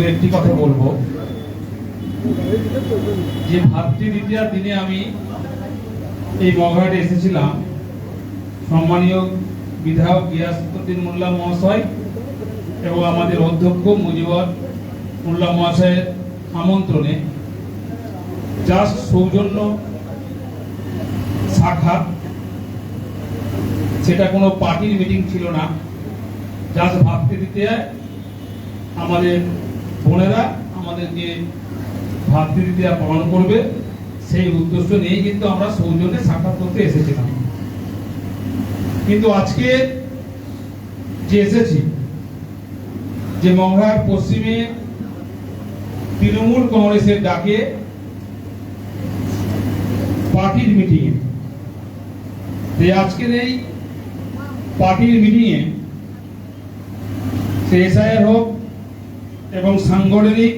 দু একটি কথা বলব। যে ভাতৃ দ্বিতীয়ার দিনে আমি এই মগহাটে এসেছিলাম, সম্মানীয় বিধায়ক গিয়াসুদ্দিন মোল্লা মহাশয় এবং আমাদের অধ্যক্ষ মুজিবর মোল্লা মহাশয়ের আমন্ত্রণে জাস্ট সৌজন্য সাক্ষাৎ সেটা কোনো পার্টির মিটিং ছিল না, জাস্ট ভাবতে দিতে আমাদের বোনেরা আমাদেরকে ভাতৃদ্বিতীয়া পালন করবে, সেই উদ্দেশ্য নিয়েই কিন্তু আমরা সৌজন্যে সাক্ষাৎ করতে এসেছিলাম। কিন্তু আজকে যে এসেছি, যে মংহার পশ্চিমে তৃণমূল কংগ্রেসের ডাকে পার্টির মিটিংয়ে, যে আজকের এই পার্টির মিটিংয়ে সে এসআইআর হোক এবং সাংগঠনিক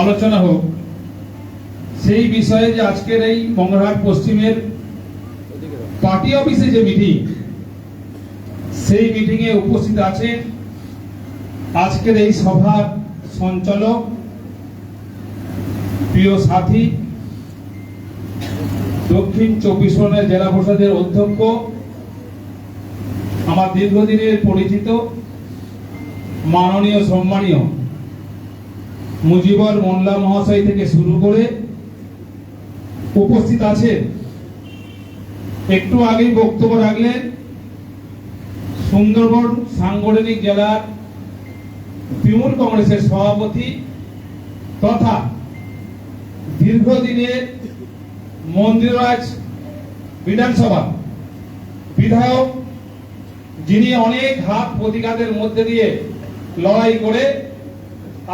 আলোচনা হোক, সেই বিষয়ে যে আজকের এই মঙ্গলহাট পশ্চিমের পার্টি অফিসে যে মিটিং, সেই মিটিংয়ে উপস্থিত আছেন আজকের এই সভার সঞ্চালক, প্রিয় সাথী, দক্ষিণ চব্বিশ পরগনা জেলা পরিষদের অধ্যক্ষ, আমার দীর্ঘদিনের পরিচিত মাননীয় সম্মানীয় মুজিবর মোল্লা মহাশয় থেকে শুরু করে উপস্থিত আছে। একটু আগেই বক্তব্য রাখলেন সুন্দরবন সাংগঠনিক জেলার তৃণমূল কংগ্রেসের সভাপতি তথা দীর্ঘদিনের মন্দিররাজ বিধানসভা বিধায়ক, যিনি অনেক হাত প্রতিঘাতের মধ্যে দিয়ে লড়াই করে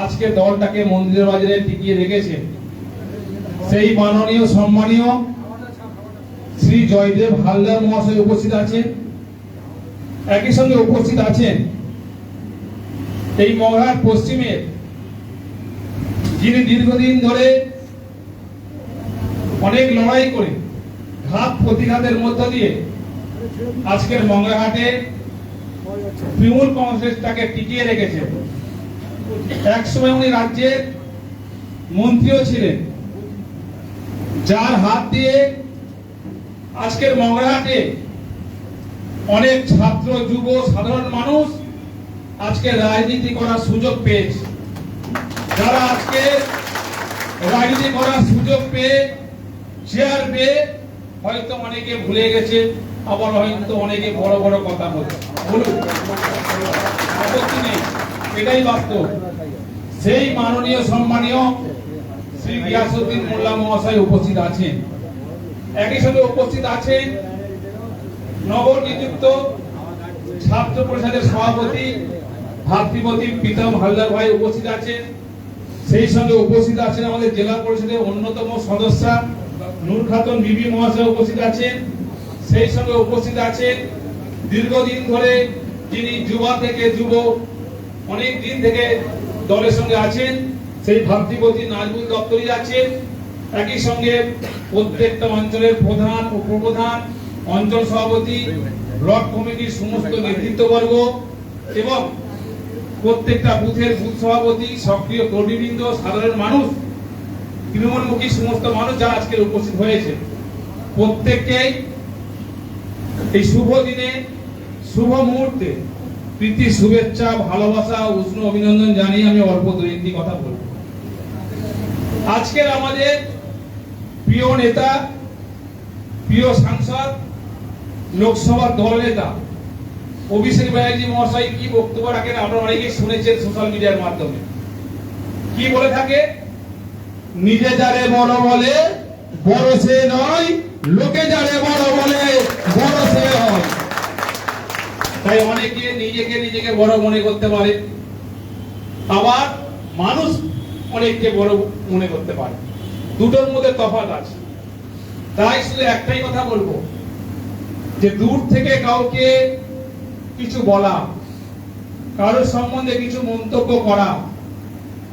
আজকে দলটাকে মন্দিরের বাজারে টিকিয়ে রেখেছেন সেই মাননীয়, সম্মানীয় শ্রী জয়দেব হালদার মহাশয় উপস্থিত আছেন। একই সঙ্গে উপস্থিত আছেন এই মগহাট পশ্চিমের যিনি দীর্ঘদিন ধরে অনেক লড়াই করে, ঘাত প্রতিঘাতের মধ্য দিয়ে আজকের মঙ্গলহাটে তৃণমূল কংগ্রেসটাকে টিকিয়ে রেখেছে। একসময় উনি রাজ্যের মন্ত্রীও ছিলেন। যার হাত দিয়ে আজকের মঙ্গলহাটে অনেক ছাত্র, যুব, সাধারণ মানুষ আজকে রাজনীতি করার সুযোগ পেয়েছে। যারা আজকে রাজনীতি করার সুযোগ পেয়ে চেয়ার পেয়ে হয়তো অনেকে ভুলে গেছে, আবার হয়তো অনেকে বড় বড় কথা বলছে। এটাই বাস্তব। সেই মাননীয়, সম্মানীয় শ্রী গিয়াসুদ্দিন মোল্লা মহাশয় উপস্থিত আছেন। একই সঙ্গে উপস্থিত আছেন নগর নিযুক্ত ছাত্র পরিষদের সভাপতি ভাতৃপতি প্রীতম হালদার ভাই উপস্থিত আছেন। সেই সঙ্গে উপস্থিত আছেন আমাদের জেলা পরিষদের অন্যতম সদস্যা নূর খাতুন বিবি মহাশয় উপস্থিত আছেন। সেই সঙ্গে উপস্থিত আছেন দীর্ঘদিন ধরে যিনি যুবা থেকে যুব, অনেক দিন থেকে দলের সঙ্গে আছেন, সেই ভাতৃপতি নাজমুল দপ্তরি আছেন। একই সঙ্গে প্রত্যেকটা অঞ্চলের প্রধান উপপ্রধান, অঞ্চল সভাপতি, ব্লক কমিটির সমস্ত নেতৃত্ববর্গ এবং প্রত্যেকটা বুথের বুথ সভাপতি, সক্রিয় কর্মীবৃন্দ, সাধারণ মানুষ, তৃণমূলমুখী সমস্ত মানুষ যারা আজকে উপস্থিত হয়েছে। প্রত্যেককেই এই শুভ দিনে শুভ মুহূর্তে, প্রীতি, শুভেচ্ছা, ভালোবাসা, উষ্ণ অভিনন্দন জানিয়ে আমি অল্প দু কথা বলব। আজকের আমাদের প্রিয় নেতা, প্রিয় সাংসদ, লোকসভার দল নেতা অভিষেক ব্যানার্জি মহাশয় কি বক্তব্য রাখেন আপনারা অনেকেই শুনেছেন সোশ্যাল মিডিয়ার মাধ্যমে। কি বলে থাকে? নিজে যারে বড় বলে, বড় সে নয়, লোকে যারে বড় বলে, বড় সে হয়। তাই অনেকে নিজেকে নিজেকে বড় মনে করতে পারে। আবার মানুষ অনেককে বড় মনে করতে পারে। দুটোর মধ্যে তফাৎ আছে। তাই শুধু একটাই কথা বলব, যে দূর থেকে কাউকে কিছু বলা, কারোর সম্বন্ধে কিছু মন্তব্য করা,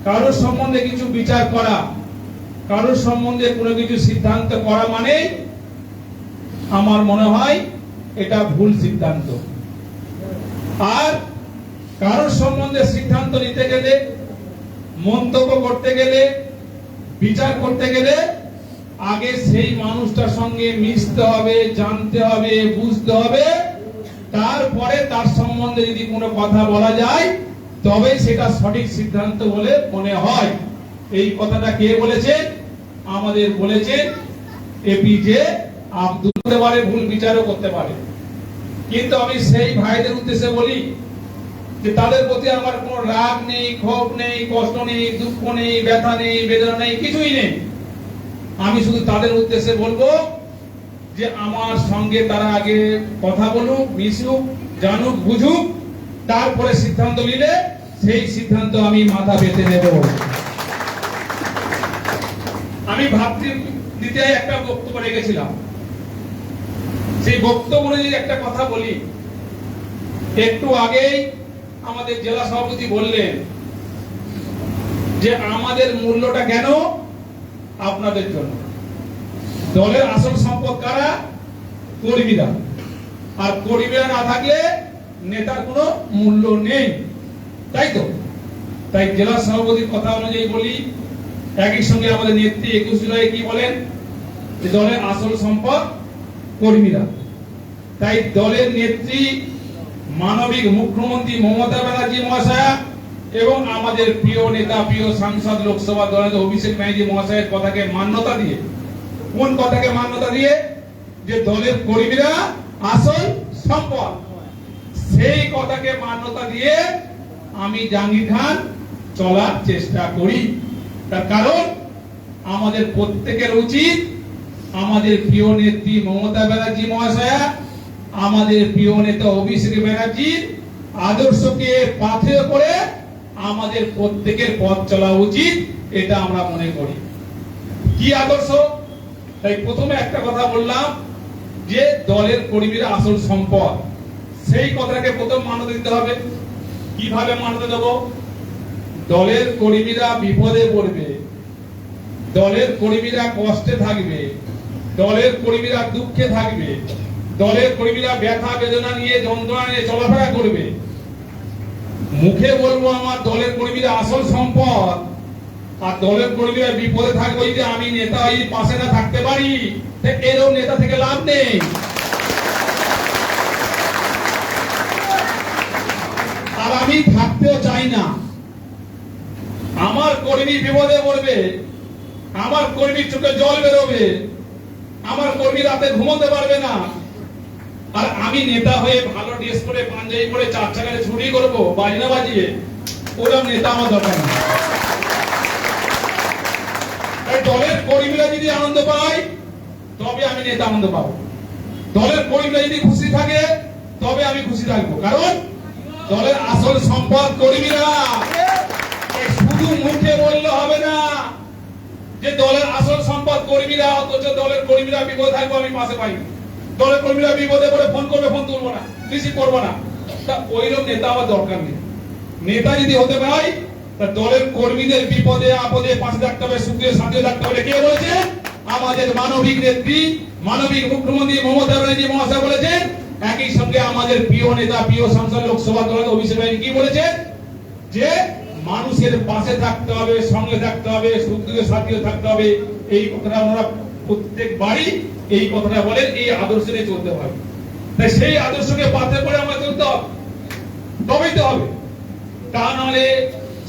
কারোর সম্বন্ধে কিছু বিচার করা, কারোর সম্বন্ধে কোনো কিছু সিদ্ধান্ত করা মানে আমার মনে হয় এটা ভুল সিদ্ধান্ত। আর কারোর সম্বন্ধে সিদ্ধান্ত নিতে গেলে, মন্তব্য করতে গেলে, বিচার করতে গেলে, আগে সেই মানুষটার সঙ্গে মিশতে হবে, জানতে হবে, বুঝতে হবে। তারপরে তার সম্বন্ধে যদি কোনো কথা বলা যায় তবে সেটা সঠিক সিদ্ধান্ত বলে মনে হয়। এই কথাটা কে বলেছেন? আমাদের বলেছেন এপিজে আব্দুল করতে পারে ভুল বিচারও করতে পারে। কিন্তু আমি সেই ভাইদের উদ্দেশ্যে বলি যে তাদের প্রতি আমার কোনো রাগ নেই, ক্ষোভ নেই, কষ্ট নেই, দুঃখ নেই, ব্যথা নেই, বেদনা নেই, কিছুই নেই। আমি শুধু তাদের উদ্দেশ্যে বলব যে আমার সঙ্গে তারা আগে কথা বলুক, মিশুক, জানুক, বুঝুক, তারপরে সিদ্ধান্ত নিলে সেই সিদ্ধান্ত আমি মাথা পেতে নেব। আমি ভাবতে, দিতে একটা বক্তব্য রেখেছিলাম। সেই বক্তব্য অনুযায়ী একটা কথা বলি। একটু আগেই আমাদের জেলা সভাপতি বললেন যে, আমাদের মূল্যটা কেন আপনাদের জন্য? দলের আসল সম্পদ কারা? কর্মীরা। আর কর্মীরা না থাকলে নেতার কোনো মূল্য নেই। তাই তো? তাই জেলা সভাপতির কথা অনুযায়ী বলি, একই সঙ্গে আমাদের নেত্রী একুশ জুলাই কি বলেন যে, দলের আসল সম্পদ কর্মীরা। তাই দলের নেত্রী মানবিক মুখ্যমন্ত্রী মমতা ব্যানার্জি মহাশয়া এবং আমাদের প্রিয় নেতা, প্রিয় সাংসদ লোকসভা দলের অভিষেক ব্যানার্জি মহাশয়ের কথাকে মান্যতা দিয়ে, কোন কথাকে মান্যতা দিয়ে? যে দলের কর্মীরা আসল সম্পদ। সেই কথাকে মান্যতা দিয়ে আমি জাহাঙ্গীর খান চলার চেষ্টা করি। তার কারণ, আমাদের প্রত্যেকের উচিত আমাদের প্রিয় নেত্রী মমতা ব্যানার্জি মহাশয়া আমাদের প্রিয় নেতা অভিষেক ব্যানার্জির আদর্শকে পাথেয় করে আমাদের প্রত্যেকের পথ চলা উচিত, এটা আমরা মনে করি। কি আদর্শ? তাই প্রথমে একটা কথা বললাম যে দলের কর্মীরা আসল সম্পদ, সেই কথাকে প্রথম মান্যতা দিতে হবে। কীভাবে মান্যতা দেব? দলের কর্মীরা বিপদে পড়বে, দলের কর্মীরা কষ্টে থাকবে, দলের কর্মীরা দুঃখে থাকবে। দলের কর্মীরা ব্যথা বেদনা নিয়ে যন্ত্রণা নিয়ে চলাফেরা করবে। মুখে বলব আমার দলের কর্মীরা আসল সম্পদ। আর দলের কর্মীরা বিপদে থাকবে যে আমি নেতা এই পাশে না থাকতে পারি এরও নেতা থেকে লাভ নেই। আর আমি থাকতেও চাই না। আমার কর্মী বিপদে পড়বে, আমার কর্মীর চোখে জল বেরোবে, আমার কর্মী রাতে ঘুমোতে পারবে না। আর আমি নেতা হয়ে ভালো ড্রেস করে পাঞ্জাবি পরে, চার চাকারে ছুটি করব, বাজনা বাজিয়ে ওরকম নেতা আমার দরকার নেই। দলের কর্মীরা যদি আনন্দ পায়, তবে আমি নেতা আনন্দ পাবো। দলের কর্মীরা যদি খুশি থাকে, তবে আমি খুশি থাকব। কারণ দলের আসল সম্পদ কর্মীরা। শুধু মুখে বললে হবে না, যে দলের আসল সম্পদ কর্মীরা, অথচ দলের কর্মীরা বিপদে থাকব আমি পাশে পাই দলের কর্মীরা বিপদে পড়ে ফোন করবে, ফোন তুলবো না, রিসিভ করব না। তা ওইরকম নেতা আমার দরকার নেই। নেতা যদি হতে পাই তা দলের কর্মীদের বিপদে, আপদে পাশে থাকতে হবে সুখে সাথে থাকতে হবে কে বলেছে? আমাদের মানবিক নেত্রী, মানবিক মুখ্যমন্ত্রী মমতা ব্যানার্জি মহাশয় বলেছেন, একই সঙ্গে আমাদের প্রিয় নেতা, প্রিয় সাংসদ লোকসভা দলের অভিষেক কি বলেছেন যে মানুষের পাশে থাকতে হবে, সঙ্গে থাকতে হবে সুখ দুঃখে সাথীও থাকতে হবে, এই কথাটা ওনারা প্রত্যেক বাড়ি এই কথাটা বলেন, এই আদর্শ নিয়ে চলতে হবে। তাই সেই আদর্শকে পাথে করে আমরা চলতে হবে। তবেই তো হবে। তা নাহলে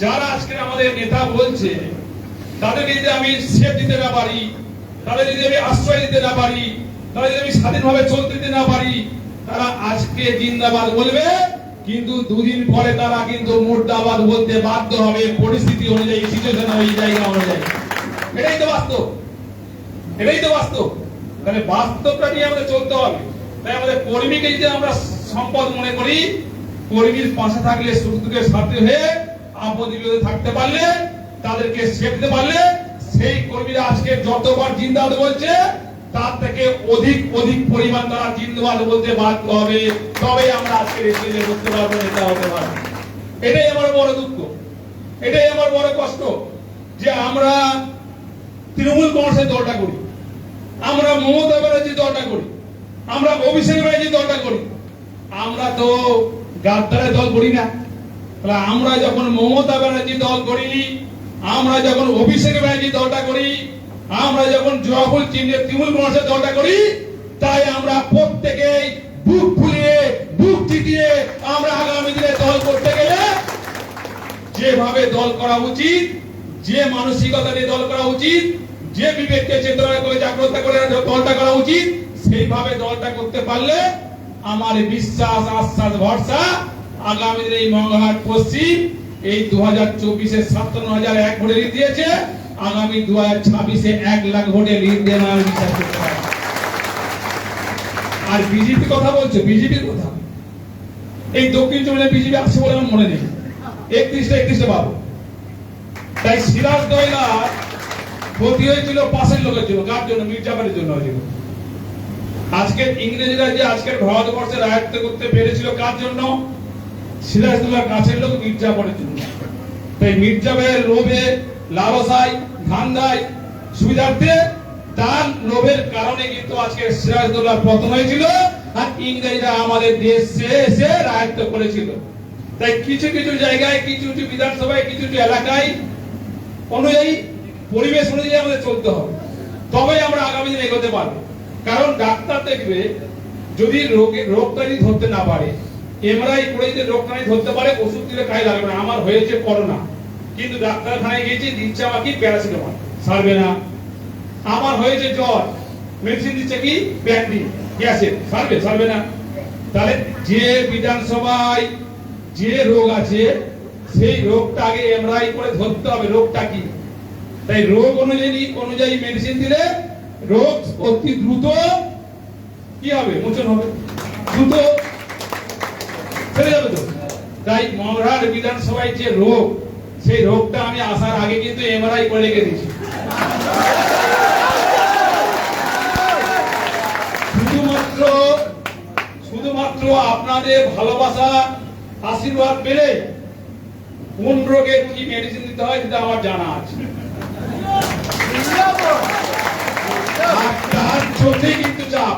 যারা আজকে আমাদের নেতা বলছে, তাদেরকে যদি আমি সেফ দিতে না পারি তাদের যদি আমি আশ্রয় দিতে না পারি তাদের যদি আমি স্বাধীনভাবে চলতে দিতে না পারি, তারা আজকে জিন্দাবাদ বলবে, কিন্তু দুদিন পরে তারা কিন্তু মুর্দাবাদ বলতে বাধ্য হবে। পরিস্থিতি অনুযায়ী সিচুয়েশন ওই জায়গা অনুযায়ী। এটাই তো বাস্তব। এটাই তো বাস্তব। তাহলে বাস্তবটা নিয়ে আমাদের চলতে হবে। তাই আমাদের কর্মীকে যদি আমরা সম্পদ মনে করি, কর্মীর পাশে থাকলে সুখ দুঃখের সাথে হয়ে আপদ বিপদে থাকতে পারলে, তাদেরকে দিতে পারলে, সেই কর্মীরা আজকে যতবার জিন্দাবাদ বলছে, তার থেকে অধিক অধিক পরিমাণ তারা জিন্দাবাদ বলতে বাধ্য হবে। তবে আমরা আজকে স্টেজে করতে পারব নেতা হতে পারব এটাই আমার বড় দুঃখ। এটাই আমার বড় কষ্ট যে আমরা তৃণমূল কংগ্রেসের দলটা করি আমরা মমতা ব্যানার্জি দলটা করি। আমরা অভিষেক ব্যানার্জি দলটা করি। আমরা তো গাদ্দারের দল করি না। তাহলে আমরা যখন মমতা ব্যানার্জি দল করি আমরা যখন অভিষেক ব্যানার্জি দলটা করি, আমরা যখন জয়ফুল চিহ্নের তৃণমূল কংগ্রেসের দলটা করি, তাই আমরা প্রত্যেকেই বুক ফুলিয়ে, বুক চিতিয়ে আমরা আগামী দিনে দল করতে গেলে যেভাবে দল করা উচিত, যে মানসিকতা নিয়ে দল করা উচিত যে বিবেককে চেতনা করে জাগ্রত করে দলটা করা উচিত, সেইভাবে দলটা করতে পারলে আমার বিশ্বাস, আশ্বাস, ভরসা আগামী দিনে এই মঙ্গলহাট পশ্চিম, এই দু হাজার চব্বিশে সাতান্ন হাজার এক ভোটে লিড দিয়েছে, আগামী দু হাজার ছাব্বিশে এক লাখ ভোটে দেন আমি বিশ্বাস করতে পারি আর বিজেপি কথা বলছো বিজেপির কথা? এই দক্ষিণ চব্বিশে বিজেপি আসছে বলে আমার মনে নেই। একত্রিশটা একত্রিশটা পাবো। তাই সিরাজ দয়লা ক্ষতি হয়েছিল, পাশের লোকের জন্য, কার জন্য? মির্জাফারের জন্য হয়েছিল। আজকে ইংরেজরা যে আজকের ভারতবর্ষে রায়ত্ব করতে পেরেছিল কার জন্য? সিরাজদৌল্লার কাছের লোক মির্জাফরের জন্য। তাই মির্জাফরের লোভে, লালসায়, ধান্দায়, সুবিধার্থে তার লোভের কারণে কিন্তু আজকে সিরাজদৌল্লার পতন হয়েছিল আর ইংরেজরা আমাদের দেশে এসে রায়ত্ব করেছিল। তাই কিছু কিছু জায়গায়, কিছু কিছু বিধানসভায়, কিছু কিছু এলাকায় অনুযায়ী পরিবেশ অনুযায়ী আমাদের চলতে হবে। তবে আমরা আগামী দিনে এগোতে পারব। কারণ ডাক্তার দেখবে, যদি রোগে রোগটা যদি ধরতে না পারে এমআরআই করে যদি রোগটা ধরতে পারে, ওষুধ দিলে কাজ লাগবে না। আমার হয়েছে করোনা। কিন্তু ডাক্তারখানায় গিয়েছি, দিচ্ছে আমাকে প্যারাসিটামল। সারবে না। আমার হয়েছে জ্বর। মেডিসিন দিচ্ছে কি? ব্যাকরি গ্যাসের সারবে সারবে না। তাহলে যে বিধানসভায় যে রোগ আছে, সেই রোগটা আগে এমআরআই করে ধরতে হবে। রোগটা কি? তাই রোগ অনুযায়ী অনুযায়ী মেডিসিন দিলে রোগ অতি দ্রুত কি হবে? মোচন হবে। দ্রুত যাবে তো। তাই মগরার বিধানসভায় যে রোগ, সেই রোগটা আমি আসার আগে কিন্তু এমআরআই করে রেখে দিয়েছি। শুধুমাত্র শুধুমাত্র আপনাদের ভালোবাসা, আশীর্বাদ পেলে কোন রোগের কি মেডিসিন দিতে হয় সেটা আমার জানা আছে। তার চোখে কিন্তু চাপ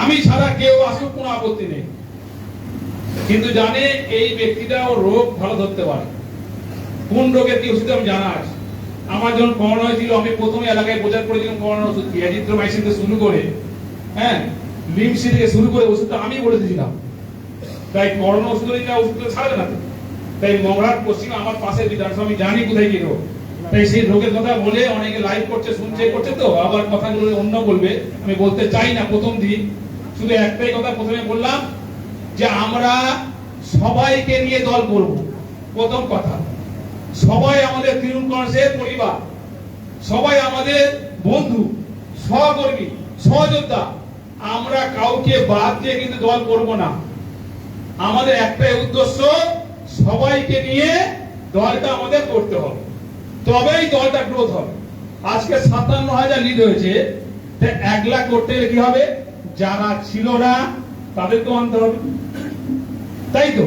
আমি ছাড়া কেউ আসুক, কোনো আপত্তি নেই। কিন্তু জানে এই ব্যক্তিটা ও রোগ ভালো ধরতে পারে। কোন রোগের কি ওষুধ আমি জানা আছে? আমার যখন করোনা হয়েছিল, আমি প্রথমে এলাকায় প্রচার করেছিলাম করোনা ওষুধ কি অ্যাজিথ্রোমাইসিন থেকে শুরু করে হ্যাঁ লিমসি থেকে শুরু করে ওষুধটা আমি বলে দিয়েছিলাম। তাই করোনা ওষুধ নিলে ওষুধটা ছাড়বে না তাই মগরাট পশ্চিমে আমার পাশে বিধানসভা, আমি জানি কোথায় কি রোগ। তাই সেই রোগের কথা বলে অনেকে লাইভ করছে, শুনছে, করছে তো, আবার কথাগুলো অন্য বলবে। আমি বলতে চাই না প্রথম দিন। শুধু একটাই কথা প্রথমে বললাম যে আমরা সবাইকে নিয়ে দল করব। প্রথম কথা। সবাই আমাদের তৃণমূল কংগ্রেসের পরিবার। সবাই আমাদের বন্ধু, সহকর্মী, সহযোদ্ধা। আমরা কাউকে বাদ দিয়ে কিন্তু দল করব না। আমাদের একটাই উদ্দেশ্য সবাইকে নিয়ে দলটা আমাদের করতে হবে। তবেই দলটা গ্রোথ হবে। আজকে সাতান্ন হাজার লিড হয়েছে। এক লাখ করতে কি হবে? যারা ছিল না তাদেরকেও আনতে হবে। তাই তো?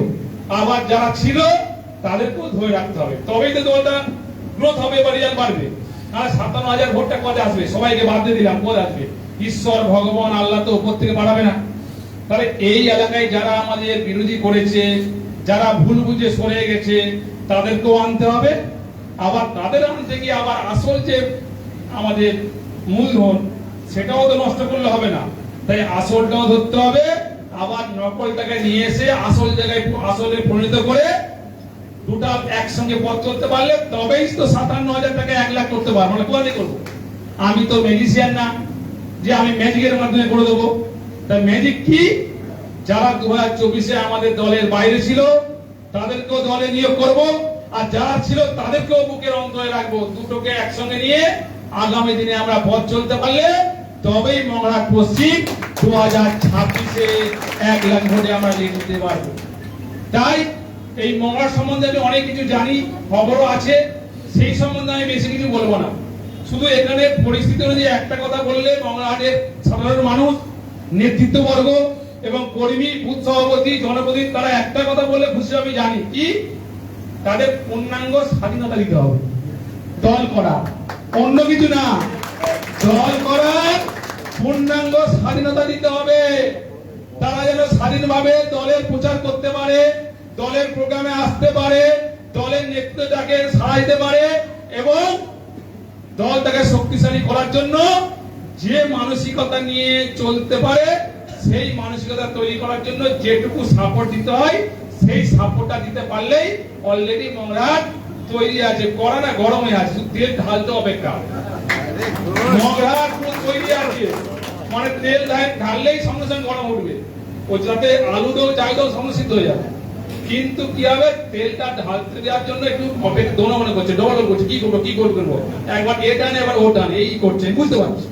আবার যারা ছিল, তাদেরকেও ধরে রাখতে হবে। তবেই তো দলটা গ্রোথ হবে বা রেজাল্ট বাড়বে। আর সাতান্ন হাজার ভোটটা কবে আসবে? সবাইকে বাদ দিয়ে দিলাম, কবে আসবে? ঈশ্বর, ভগবান, আল্লাহ তো উপর থেকে বাড়াবে না। তাহলে এই এলাকায় যারা আমাদের বিরোধী করেছে, যারা ভুল বুঝে সরে গেছে, তাদেরকেও আনতে হবে। আবার তাদের আনতে গিয়ে আবার আসল যে আমাদের মূলধন, সেটাও তো নষ্ট করলে হবে না। তাই আসলটাও ধরতে হবে, আবার নকলটাকে নিয়ে এসে আসল জায়গায় আসলে পরিণত করে দুটা একসঙ্গে পথ করতে পারলে তবেই তো সাতান্ন হাজার টাকা এক লাখ করতে পারব। মানে কোয়ালি করব? আমি তো ম্যাজিশিয়ান না, যে আমি ম্যাজিকের মাধ্যমে করে দেবো। তাই ম্যাজিক কি? যারা দু হাজার চব্বিশে আমাদের দলের বাইরে ছিল, তাদেরকেও দলে নিয়োগ করব। আর যারা ছিল তাদেরকেও বুকের অন্তরে রাখব। দুটোকে একসঙ্গে নিয়ে আগামী দিনে আমরা পথ চলতে পারলে তবেই মংলাট পশ্চিম দু হাজার ছাব্বিশে এক লাখ ভোটে আমরা লিড দিতে পারব। তাই এই মঙ্গলার সম্বন্ধে আমি অনেক কিছু জানি, খবরও আছে, সেই সম্বন্ধে আমি বেশি কিছু বলব না। শুধু এখানে পরিস্থিতি অনুযায়ী একটা কথা বললে মঙ্গলাহাটের সাধারণ মানুষ, নেতৃত্ববর্গ এবং কর্মী, বুথ সভাপতি, জনপ্রতিনিধি, তারা একটা কথা বলে খুশি আমি জানি। কি? তাদের পূর্ণাঙ্গ স্বাধীনতা দিতে হবে। দল করা। অন্য কিছু না। দল করার পূর্ণাঙ্গ স্বাধীনতা দিতে হবে। তারা যেন স্বাধীনভাবে দলের প্রচার করতে পারে, দলের প্রোগ্রামে আসতে পারে, দলের নেতৃত্বটাকে সাড়া দিতে পারে এবং দলটাকে শক্তিশালী করার জন্য যে মানসিকতা নিয়ে চলতে পারে, সেই মানসিকতা তৈরি করার জন্য যেটুকু সাপোর্ট দিতে হয় সেই সাপোর্টটা দিতে পারলেই অলরেডি মংরাট তৈরি আছে করা না গরম আছে তেল ঢালতে অপেক্ষা মগরাট পুরো তৈরি আছে। মানে তেল ঢাল- ঢাললেই সঙ্গে সঙ্গে গরম উঠবে। ও যাতে আলু দেও চাই দাও সঙ্গে হয়ে যাবে কিন্তু কি হবে? তেলটা ঢালতে দেওয়ার জন্য একটু অপেক্ষা দোনো মনে করছে ডবল করছে। কি করব কি করব একবার এ টানে, এবার ও টানে। এই করছে, বুঝতে পারছি।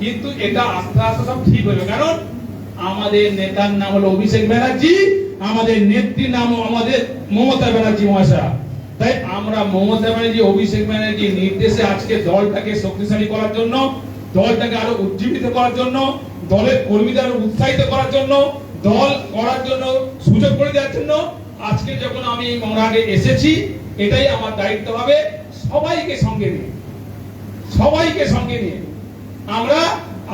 কিন্তু এটা আস্তে আস্তে সব ঠিক হয়ে কারণ আমাদের নেতার নাম হলো অভিষেক ব্যানার্জি। আমাদের নেত্রী নাম আমাদের মমতা ব্যানার্জি মহাশয়া। তাই আমরা মমতা ব্যানার্জি, অভিষেক ব্যানার্জি নির্দেশে আজকে দলটাকে শক্তিশালী করার জন্য, দলটাকে আরও উজ্জীবিত করার জন্য, দলের কর্মীদের আরও উৎসাহিত করার জন্য, দল করার জন্য সুযোগ করে দেওয়ার জন্য আজকে যখন আমি মংরাটে এসেছি, এটাই আমার দায়িত্ব হবে সবাইকে সঙ্গে নিয়ে। সবাইকে সঙ্গে নিয়ে। আমরা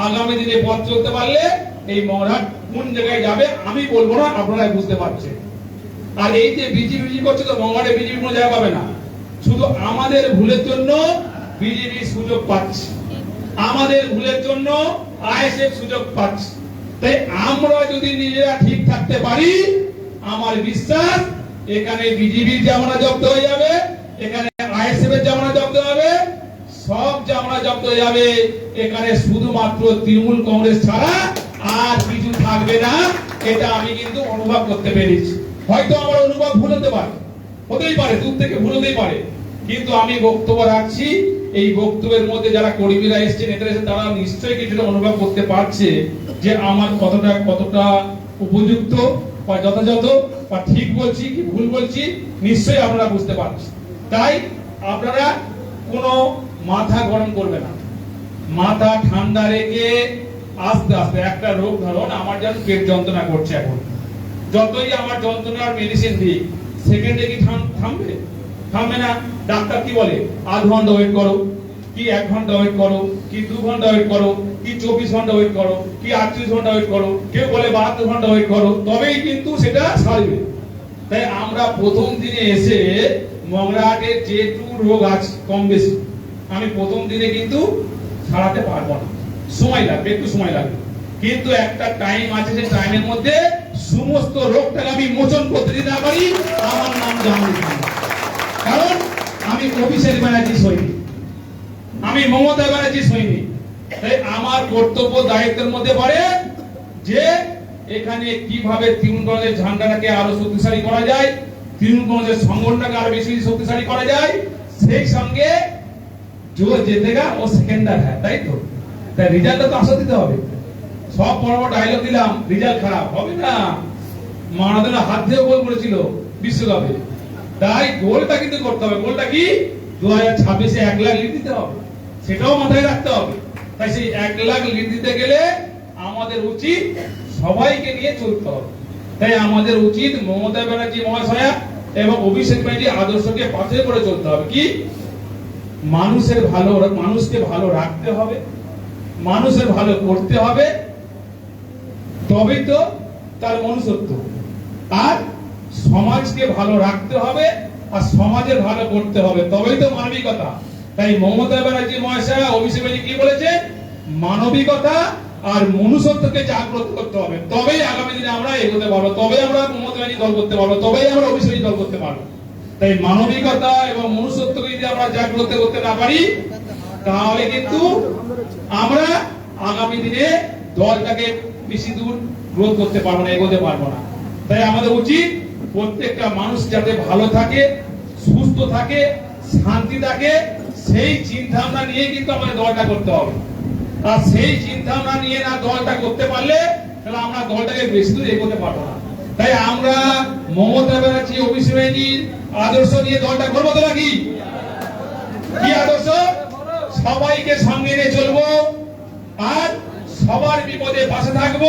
আগামী দিনে পথ চলতে পারলে এই মহারাট কোন জায়গায় যাবে আমি বলব না আপনারা বুঝতে পারছেন। আর এই যে বিজেপি বিজেপি করছে তো মহারাটে বিজেপি কোনো জায়গা পাবে না। শুধু আমাদের ভুলের জন্য বিজেপি সুযোগ পাচ্ছে। আমাদের ভুলের জন্য আইএসএফ সুযোগ পাচ্ছে। তাই আমরা যদি নিজেরা ঠিক থাকতে পারি, আমার বিশ্বাস এখানে বিজেপির জামানা জব্দ হয়ে যাবে, এখানে আইএসএফ এর জামানা জব্দ হবে, সব জামানা জব্দ হয়ে যাবে। এখানে শুধুমাত্র তৃণমূল কংগ্রেস ছাড়া আর কিছু থাকবে না এটা আমি কিন্তু অনুভব করতে পেরেছি। হয়তো আমার অনুভব ভুল হতে পারে, হতেই পারে, দূর থেকে ভুল হতেই পারে। কিন্তু আমি বক্তব্য রাখছি, এই বক্তব্যের মধ্যে যারা কর্মীরা এসছেন নেতারা এসেছেন তারা নিশ্চয়ই কিছুটা অনুভব করতে পারছে যে আমার কতটা কতটা উপযুক্ত বা যথাযথ বা ঠিক বলছি কি ভুল বলছি, নিশ্চয়ই আপনারা বুঝতে পারছেন। তাই আপনারা কোনো মাথা গরম করবে না। মাথা ঠান্ডা রেখে আস্তে আস্তে, একটা রোগ ধরুন, আমার যেন পেট যন্ত্রণা করছে এখন। যতই আমার যন্ত্রণার মেডিসিন দিই সেকেন্ডে কি থাম- থামবে? থামবে না। ডাক্তার কি বলে? আধ ঘণ্টা ওয়েট করো, কি এক ঘণ্টা ওয়েট করো, কি দু ঘণ্টা ওয়েট করো, কি চব্বিশ ঘণ্টা ওয়েট করো, কি আটত্রিশ ঘণ্টা ওয়েট করো, কেউ বলে বাহাত্তর ঘণ্টা ওয়েট করো, তবেই কিন্তু সেটা সারবে। তাই আমরা প্রথম দিনে এসে মংরাহাটের যেটুকু রোগ আছে কম বেশি, আমি প্রথম দিনে কিন্তু সারাতে পারব না। সময় লাগবে, একটু সময় লাগবে। কিন্তু একটা টাইম আছে যে টাইমের মধ্যে সমস্ত রোগটাকে আমি মোচন করতে দিতে পারি, আমার নাম জাহাঙ্গীর খান। কারণ আমি অভিষেক ব্যানার্জি সৈনিক। আমি মমতা ব্যানার্জি সৈনিক। তাই আমার কর্তব্য দায়িত্বের মধ্যে পড়ে যে এখানে কীভাবে তৃণমূল কংগ্রেসের ঝান্ডাটাকে আরও শক্তিশালী করা যায় তৃণমূল কংগ্রেসের সংগঠনটাকে আরও বেশি শক্তিশালী করা যায়, সেই সঙ্গে जो জিতেগা ও সেকেন্ডার হ্যাঁ তাই তো? তাই রেজাল্টটা তো আশা দিতে হবে। সব বড় বড় ডায়লগ দিলাম রেজাল্ট খারাপ, হবে না। মারাদোনা হাত দিয়ে গোল করেছিল বিশ্বকাপে। তাই গোলটা কিন্তু করতে হবে। গোলটা কি? দু হাজার ছাব্বিশে এক লাখ লিড দিতে হবে। সেটাও মাথায় রাখতে হবে। তাই সেই এক লাখ লিড দিতে গেলে আমাদের উচিত সবাইকে নিয়ে চলতে হবে। তাই আমাদের উচিত মমতা ব্যানার্জি মহাশয়া এবং অভিষেক ব্যানার্জি আদর্শকে পাশে করে চলতে হবে। কি? মানুষের ভালো, মানুষকে ভালো রাখতে হবে। মানুষের ভালো করতে হবে, তবেই তো তার মনুষ্যত্ব। আর সমাজকে ভালো রাখতে হবে, আর সমাজের ভালো করতে হবে, তবেই তো মানবিকতা। তাই মমতা ব্যানার্জি মহাশয়, অভিষেক কি বলেছে? মানবিকতা আর মনুষ্যত্বকে জাগ্রত করতে হবে। তবেই আগামী দিনে আমরা এগোতে পারব তবে আমরা মমতা ব্যানার্জি দল করতে পারব, তবেই আমরা অভিষেক দল করতে পারব। তাই মানবিকতা এবং মনুষ্যত্বকে যদি আমরা জাগ্রত করতে না পারি, তাহলে কিন্তু আমরা আগামী দিনে দলটাকে বেশি দূর গ্রোথ করতে পারব না, এগোতে পারব না। তাই আমাদের উচিত প্রত্যেকটা মানুষ যাতে ভালো থাকে, সুস্থ থাকে, শান্তি থাকে, সেই চিন্তা ভাবনা নিয়ে কিন্তু আমাদের দলটা করতে হবে। আর সেই চিন্তা ভাবনা নিয়ে না দলটা করতে পারলে, তাহলে আমরা দলটাকে বেশি দূর এগোতে পারব না। তাই আমরা মমতা ব্যানার্জি, অভিষেক আদর্শ নিয়ে দলটা করব তো নাকি? সবাইকে সঙ্গে নিয়ে চলবো। আর সবার বিপদে পাশে থাকব।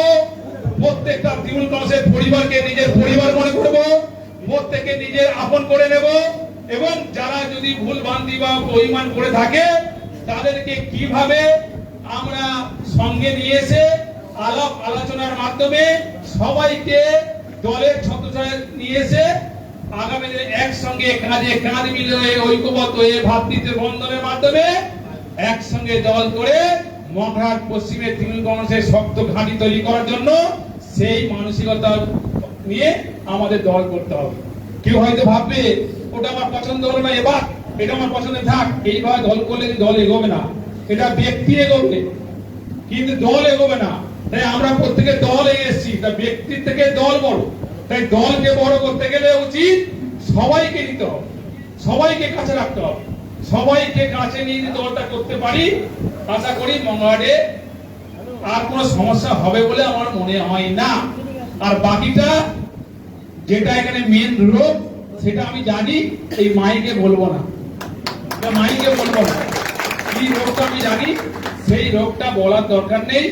প্রত্যেকটা তৃণমূল কংগ্রেসের পরিবারকে নিজের পরিবার মনে করব। প্রত্যেককে নিজের আপন করে নেব। এবং যারা যদি ভুল ভ্রান্তি বা অভিমান করে থাকে, তাদেরকে কীভাবে আমরা সঙ্গে নিয়ে এসে আলাপ আলোচনার মাধ্যমে সবাইকে দলের ছত্রছায়া নিয়ে এসে আগামী দিনে একসঙ্গে কাজে কাঁধ মিলে ঐক্যবদ্ধ হয়ে ভাতৃত্বের বন্ধনের মাধ্যমে একসঙ্গে দল করে মগরাট পশ্চিমে তৃণমূল কংগ্রেসের শক্ত ঘাঁটি তৈরি করার জন্য সেই মানসিকতা নিয়ে আমাদের দল করতে হবে। কেউ হয়তো ভাববে, ওটা আমার পছন্দ হলো না, এবার এটা আমার পছন্দ থাক, এইভাবে দল করলে দল এগোবে না। এটা ব্যক্তি এগোবে, কিন্তু দল এগোবে না। তাই আমরা প্রত্যেকে দল এসেছি, তা ব্যক্তির থেকে দল বড়। তাই দলকে বড় করতে গেলে উচিত সবাইকে নিতে হবে, সবাইকে কাছে রাখতে হবে। সবাইকে কাছে নিয়ে যদি দলটা করতে পারি, আশা করি মঙ্গলাডে আর কোনো সমস্যা হবে বলে আমার মনে হয় না। আর বাকিটা, যেটা এখানে মেন রোগ সেটা আমি জানি, এই মাইকে বলব না। মাইকে বলব না। কি রোগটা আমি জানি, সেই রোগটা বলার দরকার নেই,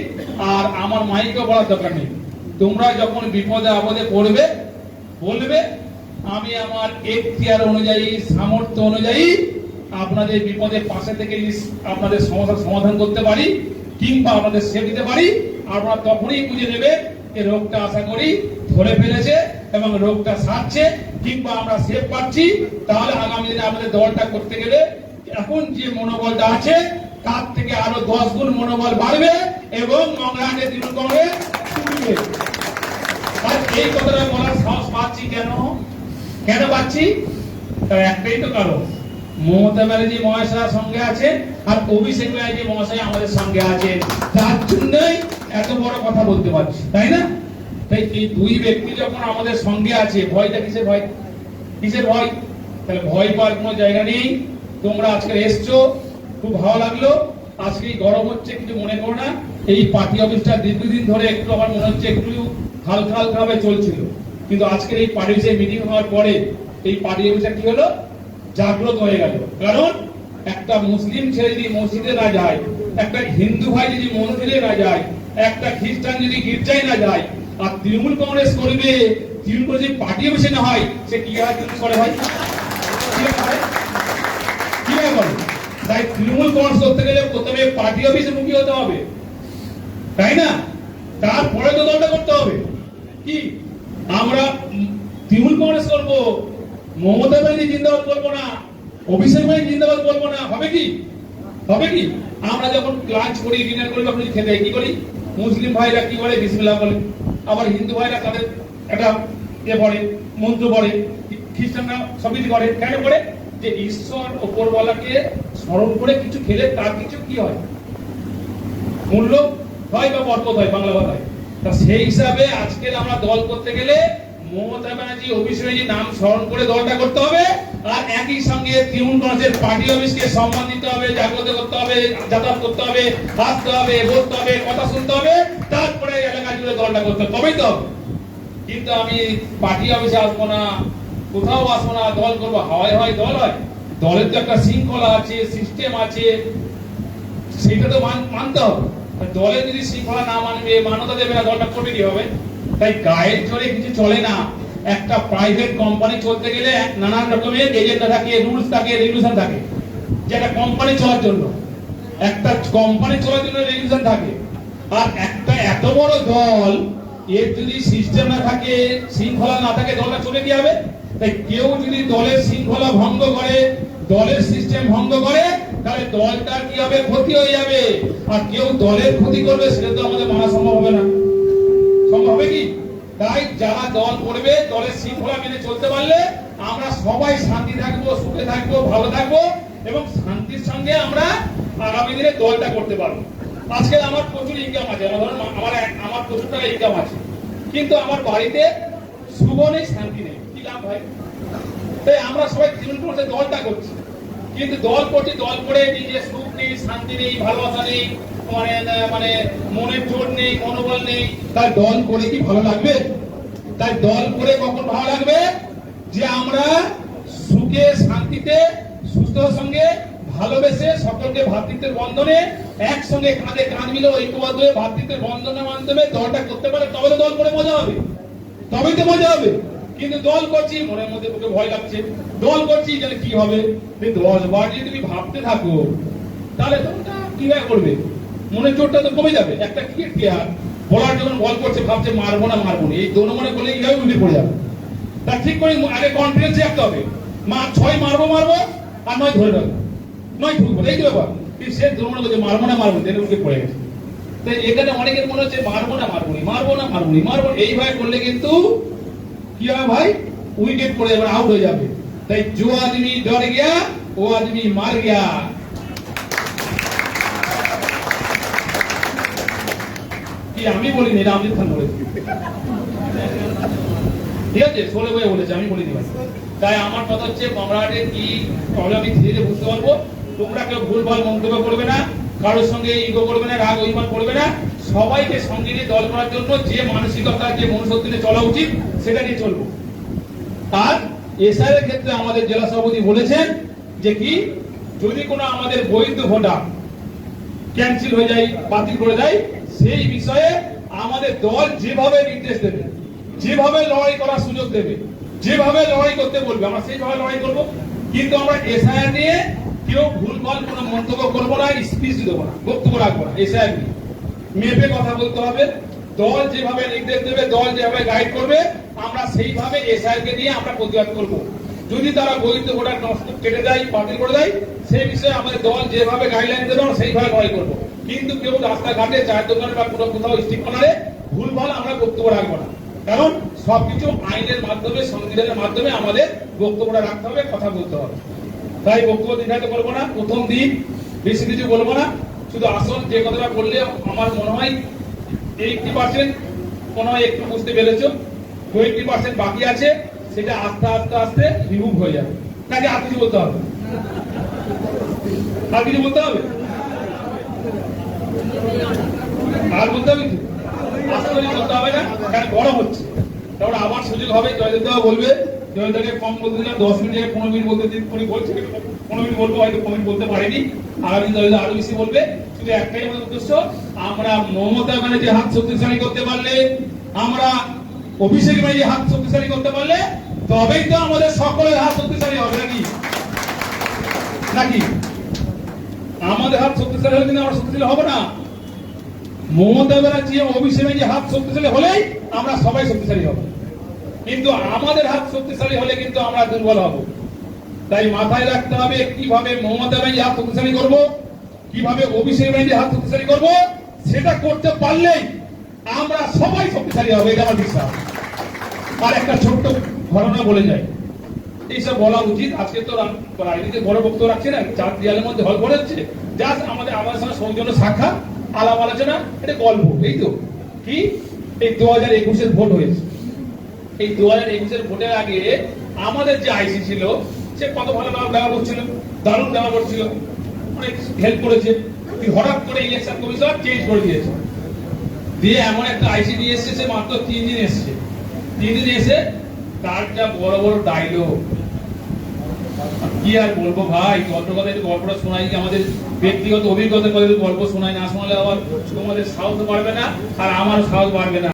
আর আমার মাইকে বলার দরকার নেই। তোমরা যখন বিপদে আপদে পড়বে, বলবে, আমি আমার এখতিয়ার অনুযায়ী, সামর্থ্য অনুযায়ী আপনাদের বিপদের পাশে থেকে আপনাদের সমস্যার সমাধান করতে পারি, কিংবা আপনাদের সেব দিতে পারি আপনারা তখনই বুঝে নেবে এই রোগটা আশা করি ধরে ফেলেছে এবং রোগটা সারছে, কিংবা আমরা সেভ পাচ্ছি। তাহলে আগামী দিনে আমাদের দলটা করতে গেলে এখন যে মনোবলটা আছে, তার থেকে আরও দশ গুণ মনোবল বাড়বে এবং মংলাহাটে তৃণমূল কংগ্রেস আর এই কথাটা বলার সাহস পাচ্ছি কেন? কেন পাচ্ছি? তার একটাই তো কারণ। মমতা ব্যানার্জি মহাশয়ের সঙ্গে আছে আর অভিষেক ব্যানার্জি মহাশয় আমাদের সঙ্গে আছে তার জন্যই এত বড় কথা বলতে পারছি, তাই না? তাই এই দুই ব্যক্তি যখন আমাদের সঙ্গে আছে, ভয়টা কিসের ভয়? কিসের ভয়? তাহলে ভয় পাওয়ার কোনো জায়গা নেই। তোমরা আজকে এসছো, খুব ভালো লাগল। আজকে এই গরম হচ্ছে, কিছু মনে করো না। এই পার্টি অফিসটা দীর্ঘদিন ধরে একটু আমার মনে হচ্ছে একটু হালকা হালকা ভাবে চলছিল। কিন্তু আজকের এই পার্টি অফিসে মিটিং হওয়ার পরে এই পার্টি অফিসটা কি হলো? জাগ্রত হয়ে গেল। কারণ একটা মুসলিম ছেলে যদি মসজিদে না যায়, একটা হিন্দু ভাই যদি মন্দিরে না যায়, একটা খ্রিস্টান যদি গির্জায় না যায়, আর তৃণমূল কংগ্রেস করবে, তৃণমূল কংগ্রেস পার্টি না হয়, সে কি করে? তাই তৃণমূল কংগ্রেস করতে গেলে প্রথমে পার্টি অফিসে মুখী হতে হবে। তাই না? তারপরে তো দলটা করতে হবে। কি? আমরা তৃণমূল কংগ্রেস করব। মমতা ব্যানার্জি জিন্দাবাদ বলব না, অভিষেক ব্যানার্জি জিন্দাবাদ বলব না, হবে কি? হবে কি? আমরা যখন লাঞ্চ করি ডিনার করি, তখন খেতে কি করি? মুসলিম ভাইরা কি বলে? বিসমিল্লাহ বলে। আবার হিন্দু ভাইরা তাদের একটা এ পড়ে মন্ত্র পড়ে খ্রিস্টানরা সবই করে। কেন করে? যে ঈশ্বর ওপরওয়ালাকে স্মরণ করে কিছু খেলে তার কিছু কি হয়? মূল্য হয় বা বরকত হয়, বাংলা ভাষায়। তা সেই হিসাবে আজকের আমরা দল করতে গেলে মমতা ব্যানার্জি অভিষেক ব্যানার্জি নাম স্মরণ করে দলটা করতে হবে, আর একই সঙ্গে তৃণমূল কংগ্রেসের পার্টি অফিসকে সম্মান দিতে হবে, জাগ্রত করতে হবে, যাতায়াত করতে হবে হাসতে হবে বলতে হবে, কথা শুনতে হবে, তারপরে এলাকা জুড়ে দলটা করতে হবে। তবেই তো। কিন্তু আমি পার্টি অফিসে আসব না, কোথাও আসব না, দল করব হয় হয় দল হয়। দলের তো একটা শৃঙ্খলা আছে সিস্টেম আছে, সেটা তো মান- মানতে হবে। আর দলে যদি শৃঙ্খলা না মানবে মানতা দেবে না, দলটা করবে কি হবে তাই গায়ের জোরে কিছু চলে না। একটা প্রাইভেট কোম্পানি চলতে গেলে নানান রকমের এজেন্ডা থাকে রুলস থাকে রেগুলেশন থাকে যে একটা কোম্পানি চলার জন্য। একটা কোম্পানি চলার জন্য রেগুলেশন থাকে। আর একটা এত বড় দল, এর যদি সিস্টেম না থাকে, শৃঙ্খলা না থাকে, দলটা চলে কি হবে তাই কেউ যদি দলের শৃঙ্খলা ভঙ্গ করে, দলের সিস্টেম ভঙ্গ করে, তাহলে দলটার কি হবে ক্ষতি হয়ে যাবে? আর কেউ দলের ক্ষতি করবে, সেটা তো আমাদের মানা সম্ভব হবে না। তাই যারা দল করবে, দলের শৃঙ্খলা মেনে চলতে পারলে আমরা সবাই শান্তি থাকব, সুখে থাকব, ভালো থাকব এবং শান্তির সঙ্গে আমরা আগামী দিনে দলটা করতে পারব। আজকে আমার প্রচুর ইনকাম আছে। আমার আমার প্রচুর টাকা ইনকাম আছে। কিন্তু আমার বাড়িতে শুভ নেই, শান্তি নেই। কি লাভ হয় তাই আমরা সবাই তৃণমূল কংগ্রেসের দলটা করছি। কিন্তু দল করছি, দল করে নিজে সুখ নেই, শান্তি নেই, ভালোবাসা নেই। মানে মানে মনের জোর নেই, মনোবল নেই। তাই দল করে কি ভালো লাগবে? তাই দল করে কখন ভালো লাগবে? যে আমরা সুখে, শান্তিতে, সুস্থতার সঙ্গে, ভালোবেসে সকলকে ভ্রাতৃত্বের বন্ধনে, একসঙ্গে কাঁধে কাঁধ মিলে ঐক্যবদ্ধ হয়ে ভ্রাতৃত্বের বন্ধনের মাধ্যমে দলটা করতে পারে, তবে তো দল করে মজা হবে। তবেই তো মজা হবে। কিন্তু দল করছি, মনের মধ্যে বুকে ভয় লাগছে। দল করছি যেন কি হবে? দশ বার যদি তুমি ভাবতে থাকো, তাহলে তোমরা কীভাবে করবে? মনে চোটটা তো কমে যাবে। একটা ক্রিকেট প্লেয়ার বলার যখন বল করছে, ভাবছে মারবো না মারবো না। এই দোনো মনে করলে এইভাবে উঠে পড়ে যাবে। তা ঠিক করে আগে কনফিডেন্স রাখতে হবে। মা, ছয় মারবো মারবো, আর নয় ধরে রাখব। নয় ঢুকবো এই ব্যাপার। সে দোনো মনে করছে, মারবো না মারবো না উঠে পড়ে গেছে। তাই এখানে অনেকের মনে হচ্ছে, মারবো না মারবো না মারবো না মারবো না, মারবো এইভাবে করলে কিন্তু কি হবে ভাই? উইকেট পড়ে যাবে আউট হয়ে যাবে। তাই জো আদমি ডর গিয়া ও আদমি মার গিয়া। আমি খান ঠিক আছে বলেছে, আমি তাই আমার কথা হচ্ছে কি আমি ধীরে ধীরে বুঝতে পারব। তোমরা কেউ ভুলভাল মন্তব্য করবে না, কারোর সঙ্গে ইগো করবে না, রাগ, অভিমান করবে না। সবাইকে সঙ্গে নিয়ে দল করার জন্য যে মানসিকতা, যে মনুষ্যত্ব নিয়ে চলা উচিত, সেটা নিয়ে চলবো। আর এসআর এর ক্ষেত্রে আমাদের জেলা সভাপতি বলেছেন যে কি, যদি কোনো আমাদের বৈধ ভোটার ক্যান্সেল হয়ে যায়, বাতিল করে দেয় সেই বিষয়ে আমাদের দল যেভাবে নির্দেশ দেবে, যেভাবে লড়াই করার সুযোগ দেবে, যেভাবে লড়াই করতে বলবে, আমরা সেইভাবে লড়াই করব। কিন্তু আমরা এসআইআর নিয়ে কেউ ভুলভাল কোনো মন্তব্য করব না, স্পিচ দেবো না, বক্তব্য রাখব না, এসআইআর নিয়ে। মেপে কথা বলতে হবে, দল যেভাবে নির্দেশ দেবে, দল যেভাবে গাইড করবে, আমরা সেইভাবে এসআইআর কে নিয়ে আমরা প্রতিবাদ করব। যদি তারা বৈধ ভোটার নষ্ট কেটে দেয়, বাতিল করে দেয়, সেই বিষয়ে আমাদের দল যেভাবে গাইডলাইন দেবে, আমরা সেইভাবে লড়াই করব। কিন্তু কেউ রাস্তাঘাটে চায়ের দোকানে বা কোনো কোথাও স্টিক কর্নারে ভুলভাল আমরা বক্তব্য রাখব না। কারণ সবকিছু আইনের মাধ্যমে, সংবিধানের মাধ্যমে আমাদের বক্তব্যটা রাখতে হবে, কথা বলতে হবে। তাই বক্তব্য দীর্ঘায়িত করব না। প্রথম দিন বেশি কিছু বলব না। শুধু আসল যে কথাটা বললে আমার মনে হয় এইটটি পার্সেন্ট মনে হয় একটু বুঝতে পেরেছ। টোয়েন্টি পার্সেন্ট বাকি আছে, সেটা আস্তে আস্তে আস্তে রিমুভ হয়ে যাবে। তাকে আর কিছু বলতে হবে আর কিছু বলতে হবে? আর বলতে হবে আস্তে বলতে হবে না, কারণ বড় হচ্ছে। তারপরে আবার সুযোগ হবে, জয়দেব বলবে, জয়দেবকে কম বলতে দিলাম, দশ মিনিট পনেরো মিনিট বলতে দিন উনি বলছে, পনেরো মিনিট বলব, হয়তো কমেন্ট বলতে পারেনি। আগামী জয়দেব আরও বেশি বলবে। শুধু একটাই আমাদের উদ্দেশ্য, আমরা মমতা ব্যানার্জি হাত শক্তিশালী করতে পারলে, আমরা অভিষেক ব্যানার্জি হাত শক্তিশালী করতে পারলে, তবেই তো আমাদের সকলের হাত শক্তিশালী হবে, নাকি? নাকি? আমাদের হাত শক্তিশালী হলে কিন্তু আমরা শক্তিশালী হব না। মমতা ব্যানার্জি এবং অভিষেক ব্যানার্জি হাত শক্তিশালী হলেই আমরা সবাই শক্তিশালী হব। কিন্তু আমাদের হাত শক্তিশালী হলে কিন্তু আমরা দুর্বল হব। তাই মাথায় রাখতে হবে কীভাবে মমতা ব্যানার্জি হাত শক্তিশালী করব, কীভাবে অভিষেক ব্যানার্জি হাত শক্তিশালী করব, সেটা করতে পারলেই আমরা সবাই শক্তিশালী হবে, এটা আমার বিশ্বাস। আর একটা ছোট্ট ঘটনা বলে যাই। এইসব বলা উচিত। আজকে তো রাজনীতিতে বড় বক্তব্য রাখছে না চার দেয়ালের মধ্যে হল পড়ে হচ্ছে জাস্ট আমাদের আমাদের সঙ্গে সৌজন্য সাক্ষাৎ, আলাপ আলোচনা, এটা গল্প, এই তো। কি? এই দু হাজার একুশের ভোট হয়েছে। এই দু হাজার একুশের ভোটের আগে আমাদের যে আইসি ছিল, সে কত ভালো ব্যবহার করছিল, দারুণ ব্যবহার করছিল, অনেক হেল্প করেছে। হঠাৎ করে ইলেকশন কমিশন চেঞ্জ করে দিয়েছে। দিয়ে এমন একটা আইসি নিয়ে এসছে, সে মাত্র তিন দিন এসছে। তিন দিন এসে তার যা বড় বড় ডায়লগ কি আর বলব ভাই? গল্প কথা একটু গল্পটা শোনাই আমাদের ব্যক্তিগত অভিজ্ঞতা করে একটু গল্প শোনাই, না শোনালে আবার তোমাদের সাহস বাড়বে না, আর আমার সাহস বাড়বে না।